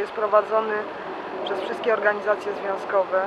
jest prowadzony przez wszystkie organizacje związkowe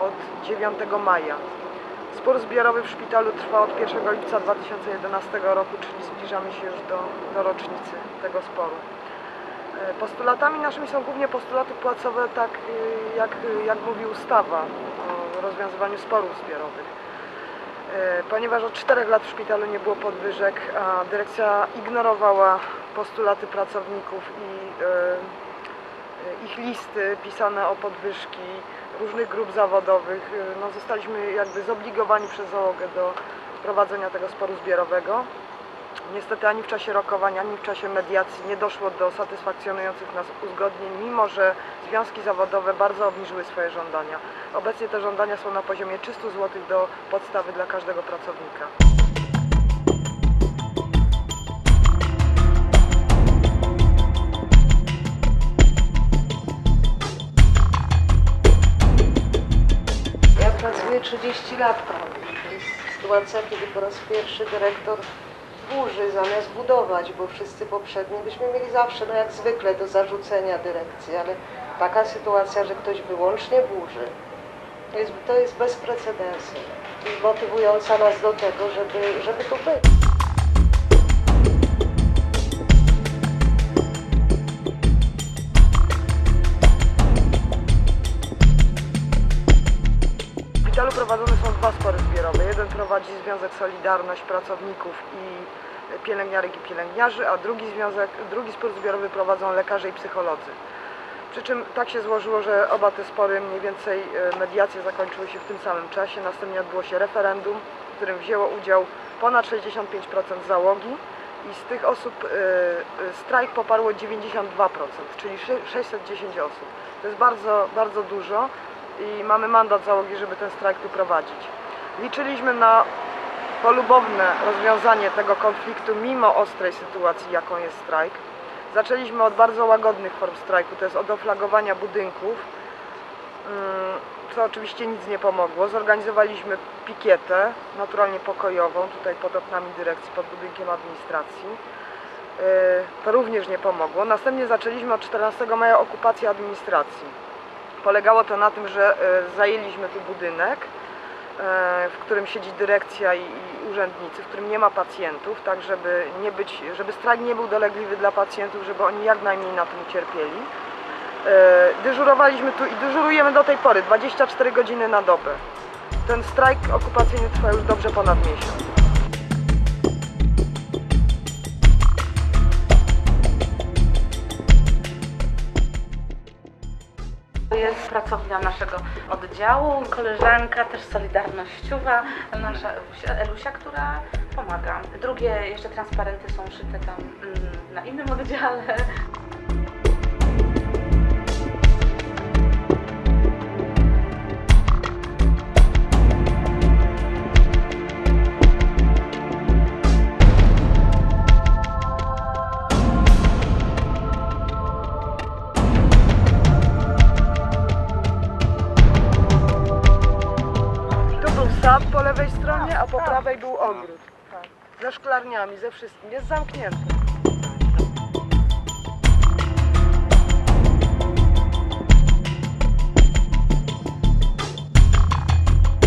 od 9 maja. Spór zbiorowy w szpitalu trwa od 1 lipca 2011 roku, czyli zbliżamy się już do, do rocznicy tego sporu. E, Postulatami naszymi są głównie postulaty płacowe, tak y, jak, jak mówi ustawa o rozwiązywaniu sporów zbiorowych. E, Ponieważ od 4 lat w szpitalu nie było podwyżek, a dyrekcja ignorowała postulaty pracowników i e, ich listy pisane o podwyżki różnych grup zawodowych, e, no zostaliśmy jakby zobligowani przez załogę do prowadzenia tego sporu zbiorowego. Niestety ani w czasie rokowań, ani w czasie mediacji nie doszło do satysfakcjonujących nas uzgodnień, mimo że związki zawodowe bardzo obniżyły swoje żądania. Obecnie te żądania są na poziomie 300 zł do podstawy dla każdego pracownika. Ja pracuję 30 lat prawie. To jest sytuacja, kiedy po raz pierwszy dyrektor burzy zamiast budować, bo wszyscy poprzedni byśmy mieli zawsze, no jak zwykle, do zarzucenia dyrekcji, ale taka sytuacja, że ktoś wyłącznie burzy, to jest, to jest bez precedensu i motywująca nas do tego, żeby, żeby tu być. Prowadzone są dwa spory zbiorowe. Jeden prowadzi Związek Solidarność Pracowników i Pielęgniarek i Pielęgniarzy, a drugi, związek, drugi spór zbiorowy prowadzą lekarze i psycholodzy. Przy czym tak się złożyło, że oba te spory, mniej więcej e, mediacje zakończyły się w tym samym czasie. Następnie odbyło się referendum, w którym wzięło udział ponad 65% załogi i z tych osób e, e, strajk poparło 92%, czyli sze- 610 osób. To jest bardzo, bardzo dużo i mamy mandat załogi, żeby ten strajk tu prowadzić. Liczyliśmy na polubowne rozwiązanie tego konfliktu mimo ostrej sytuacji, jaką jest strajk. Zaczęliśmy od bardzo łagodnych form strajku, to jest od oflagowania budynków, mm, co oczywiście nic nie pomogło. Zorganizowaliśmy pikietę, naturalnie pokojową, tutaj pod oknami dyrekcji, pod budynkiem administracji. Yy, To również nie pomogło. Następnie zaczęliśmy od 14 maja okupację administracji. Polegało to na tym, że e, zajęliśmy tu budynek, w którym siedzi dyrekcja i, urzędnicy, w którym nie ma pacjentów, tak żeby nie być, żeby strajk nie był dolegliwy dla pacjentów, żeby oni jak najmniej na tym ucierpieli. E, Dyżurowaliśmy tu i dyżurujemy do tej pory, 24 godziny na dobę. Ten strajk okupacyjny trwa już dobrze ponad miesiąc. Jest pracownia naszego oddziału, koleżanka też solidarnościowa, nasza Elusia, która pomaga. Drugie jeszcze transparenty są szyte tam mm, na innym oddziale. Ogród. Tak. Ze szklarniami, ze wszystkim. Jest zamknięty.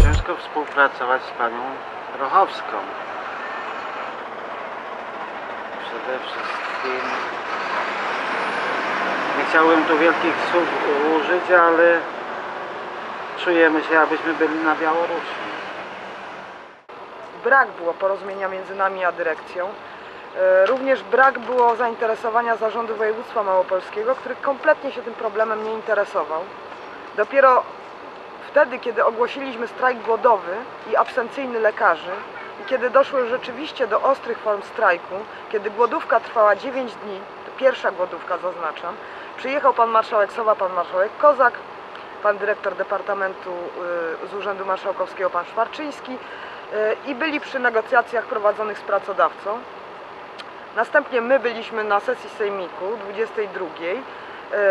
Ciężko współpracować z panią Rochowską. Przede wszystkim nie chciałbym tu wielkich słów użyć, ale czujemy się, abyśmy byli na Białorusi. Brak było porozumienia między nami a dyrekcją. E, Również brak było zainteresowania zarządu województwa małopolskiego, który kompletnie się tym problemem nie interesował. Dopiero wtedy, kiedy ogłosiliśmy strajk głodowy i absencyjny lekarzy i kiedy doszło rzeczywiście do ostrych form strajku, kiedy głodówka trwała 9 dni, pierwsza głodówka zaznaczam, przyjechał pan marszałek Sowa, pan marszałek Kozak, pan dyrektor Departamentu y, z Urzędu Marszałkowskiego, pan Szwarczyński i byli przy negocjacjach prowadzonych z pracodawcą. Następnie my byliśmy na sesji sejmiku 22,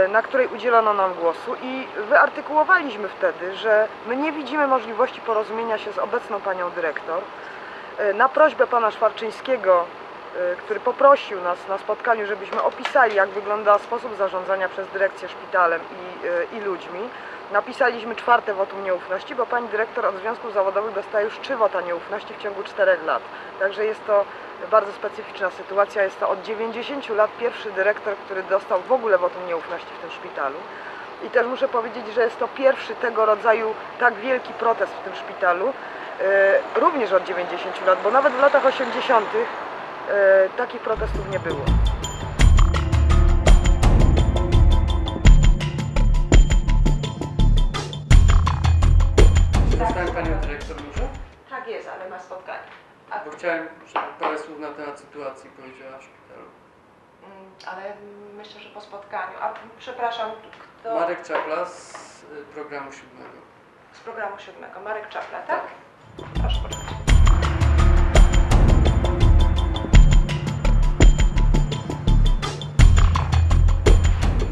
y, na której udzielono nam głosu i wyartykułowaliśmy wtedy, że my nie widzimy możliwości porozumienia się z obecną panią dyrektor. Y, Na prośbę pana Szwarczyńskiego który poprosił nas na spotkaniu, żebyśmy opisali, jak wygląda sposób zarządzania przez dyrekcję szpitalem i, i ludźmi. Napisaliśmy czwarte wotum nieufności, bo pani dyrektor od związków zawodowych dostaje już trzy wota nieufności w ciągu czterech lat. Także jest to bardzo specyficzna sytuacja. Jest to od 90 lat pierwszy dyrektor, który dostał w ogóle wotum nieufności w tym szpitalu. I też muszę powiedzieć, że jest to pierwszy tego rodzaju tak wielki protest w tym szpitalu, e, również od 90 lat, bo nawet w latach 80. e, takich protestów nie było. Panią dyrektor już? Tak jest, ale ma spotkanie. Bo chciałem, żeby parę słów na temat sytuacji powiedziała w szpitalu. Mm, Ale myślę, że po spotkaniu. A przepraszam, kto Marek Czapla z y, programu siódmego. z programu siódmego? Marek Czapla, tak? Proszę poczekać.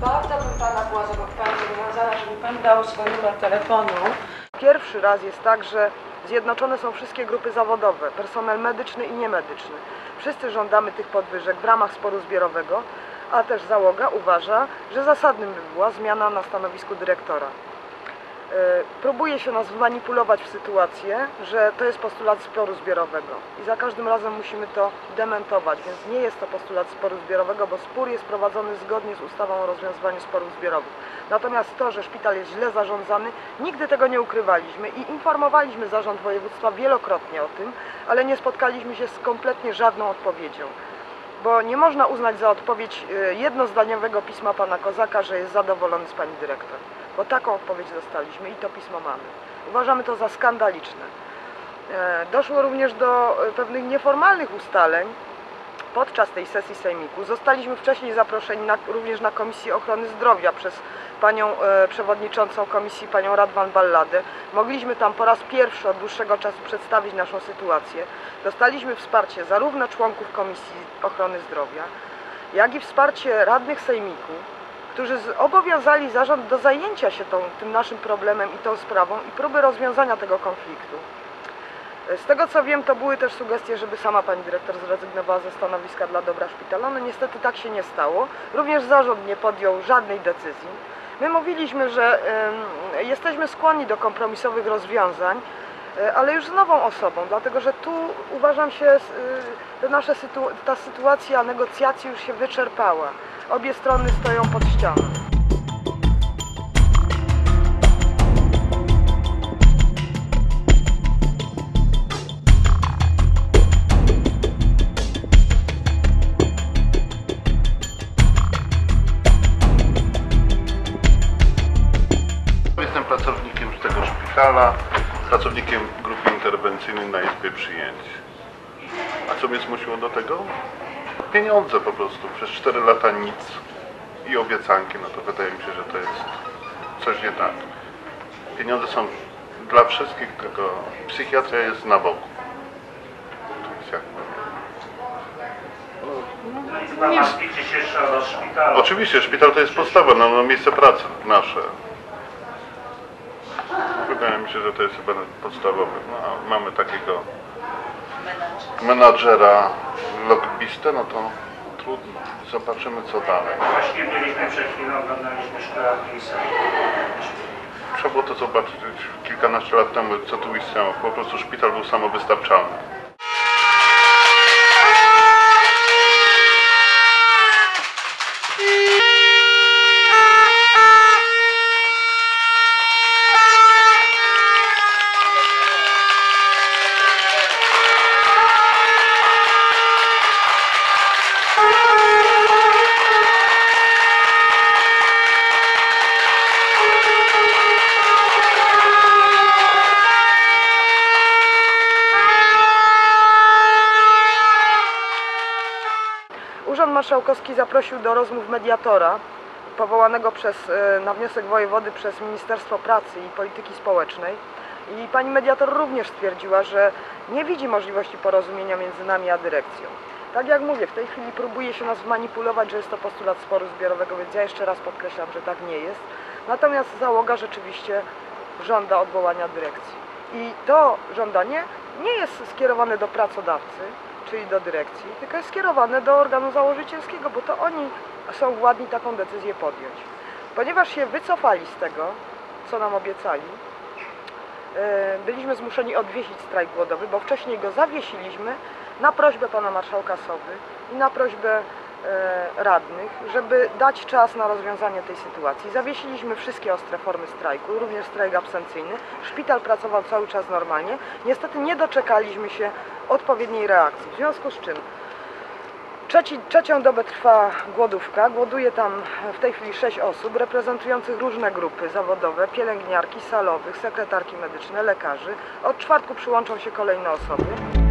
Bardzo bym Pana była zobo- Pani zobowiązana, żeby Pan dał swój numer telefonu. Pierwszy raz jest tak, że zjednoczone są wszystkie grupy zawodowe, personel medyczny i niemedyczny. Wszyscy żądamy tych podwyżek w ramach sporu zbiorowego, a też załoga uważa, że zasadnym by była zmiana na stanowisku dyrektora. E, Próbuje się nas manipulować w sytuację, że to jest postulat sporu zbiorowego i za każdym razem musimy to dementować, więc nie jest to postulat sporu zbiorowego, bo spór jest prowadzony zgodnie z ustawą o rozwiązywaniu sporów zbiorowych. Natomiast to, że szpital jest źle zarządzany, nigdy tego nie ukrywaliśmy i informowaliśmy zarząd województwa wielokrotnie o tym, ale nie spotkaliśmy się z kompletnie żadną odpowiedzią. Bo nie można uznać za odpowiedź e, jednozdaniowego pisma pana Kozaka, że jest zadowolony z pani dyrektor. Bo taką odpowiedź dostaliśmy i to pismo mamy. Uważamy to za skandaliczne. E, Doszło również do e, pewnych nieformalnych ustaleń podczas tej sesji sejmiku. Zostaliśmy wcześniej zaproszeni na, również na Komisję Ochrony Zdrowia przez panią e, przewodniczącą komisji, panią Radwan Balladę. Mogliśmy tam po raz pierwszy od dłuższego czasu przedstawić naszą sytuację. Dostaliśmy wsparcie zarówno członków Komisji Ochrony Zdrowia, jak i wsparcie radnych sejmiku, którzy zobowiązali zarząd do zajęcia się tą, tym naszym problemem i tą sprawą i próby rozwiązania tego konfliktu. Z tego co wiem, to były też sugestie, żeby sama pani dyrektor zrezygnowała ze stanowiska dla dobra szpitala. No niestety tak się nie stało. Również zarząd nie podjął żadnej decyzji. My mówiliśmy, że em, jesteśmy skłonni do kompromisowych rozwiązań, e, ale już z nową osobą, dlatego że tu uważam się, y, te nasze sytu- ta sytuacja negocjacji już się wyczerpała. Obie strony stoją pod ścianą. Jestem pracownikiem tego szpitala, pracownikiem grupy interwencyjnej na Izbie Przyjęć. A co mnie zmusiło do tego? Pieniądze po prostu. Przez 4 lata nic i obiecanki, no to wydaje mi się, że to jest coś nie tak. Pieniądze są dla wszystkich, tylko psychiatria jest na boku. To jest jak Chyba martwicie się jeszcze o szpitalu. Oczywiście, szpital to jest podstawa, no, no miejsce pracy nasze. Wydaje mi się, że to jest chyba podstawowe. No, mamy takiego menadżera, lobbystę, no to trudno. Zobaczymy co dalej. Właśnie byliśmy przed chwilą, oglądaliśmy szkołę Admisa. Trzeba było to zobaczyć kilkanaście lat temu, co tu istniało. Po prostu szpital był samowystarczalny. Marszałkowski zaprosił do rozmów mediatora powołanego przez, e, na wniosek wojewody przez Ministerstwo Pracy i Polityki Społecznej. I pani mediator również stwierdziła, że nie widzi możliwości porozumienia między nami a dyrekcją. Tak jak mówię, w tej chwili próbuje się nas manipulować, że jest to postulat sporu zbiorowego, więc ja jeszcze raz podkreślam, że tak nie jest. Natomiast załoga rzeczywiście żąda odwołania dyrekcji. I to żądanie nie jest skierowane do pracodawcy, czyli do dyrekcji, tylko jest skierowane do organu założycielskiego, bo to oni są władni taką decyzję podjąć. Ponieważ się wycofali z tego, co nam obiecali, e, byliśmy zmuszeni odwiesić strajk głodowy, bo wcześniej go zawiesiliśmy na prośbę pana marszałka Sowy i na prośbę radnych, żeby dać czas na rozwiązanie tej sytuacji. Zawiesiliśmy wszystkie ostre formy strajku, również strajk absencyjny. Szpital pracował cały czas normalnie. Niestety nie doczekaliśmy się odpowiedniej reakcji. W związku z czym Trzeci, trzecią dobę trwa głodówka. Głoduje tam w tej chwili sześć osób reprezentujących różne grupy zawodowe, pielęgniarki, salowych, sekretarki medyczne, lekarzy. Od czwartku przyłączą się kolejne osoby.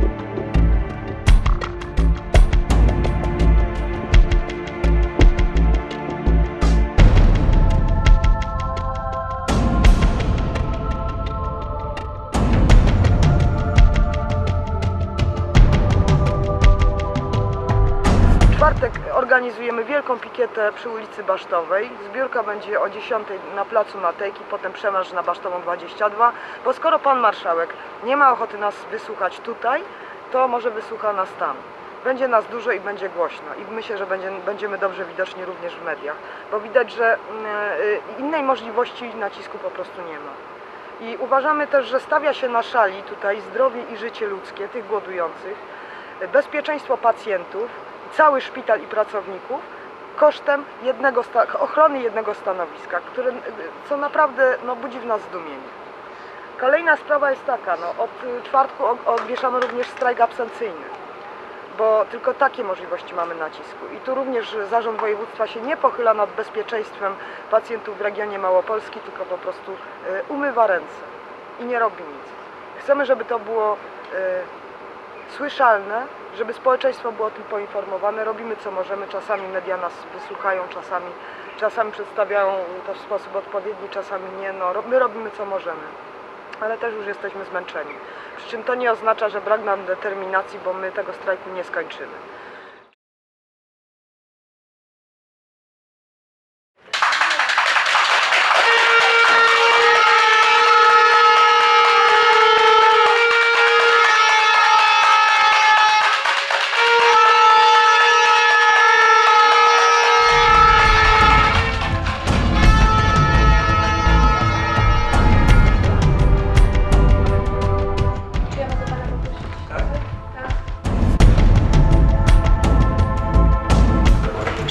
Wielką pikietę przy ulicy Basztowej. Zbiórka będzie o 10 na placu Matejki, potem przemarsz na Basztową 22, bo skoro pan marszałek nie ma ochoty nas wysłuchać tutaj, to może wysłucha nas tam. Będzie nas dużo i będzie głośno i myślę, że będzie, będziemy dobrze widoczni również w mediach, bo widać, że mm, y, innej możliwości nacisku po prostu nie ma. I uważamy też, że stawia się na szali tutaj zdrowie i życie ludzkie tych głodujących, bezpieczeństwo pacjentów, cały szpital i pracowników kosztem jednego ochrony jednego stanowiska, które, co naprawdę no, budzi w nas zdumienie. Kolejna sprawa jest taka, no, od y, czwartku o- odwieszamy również strajk absencyjny, bo tylko takie możliwości mamy nacisku. I tu również Zarząd Województwa się nie pochyla nad bezpieczeństwem pacjentów w regionie Małopolski, tylko po prostu y, umywa ręce i nie robi nic. Chcemy, żeby to było y, słyszalne, żeby społeczeństwo było o tym poinformowane. Robimy co możemy, czasami media nas wysłuchają, czasami, czasami przedstawiają to w sposób odpowiedni, czasami nie. No, my robimy co możemy, ale też już jesteśmy zmęczeni. Przy czym to nie oznacza, że brak nam determinacji, bo my tego strajku nie skończymy.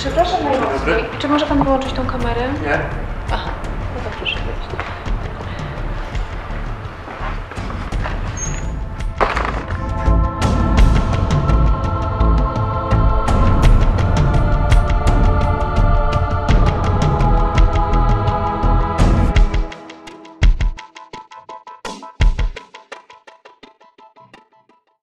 Przepraszam najmocniej. Czy może pan wyłączyć tą kamerę? Nie?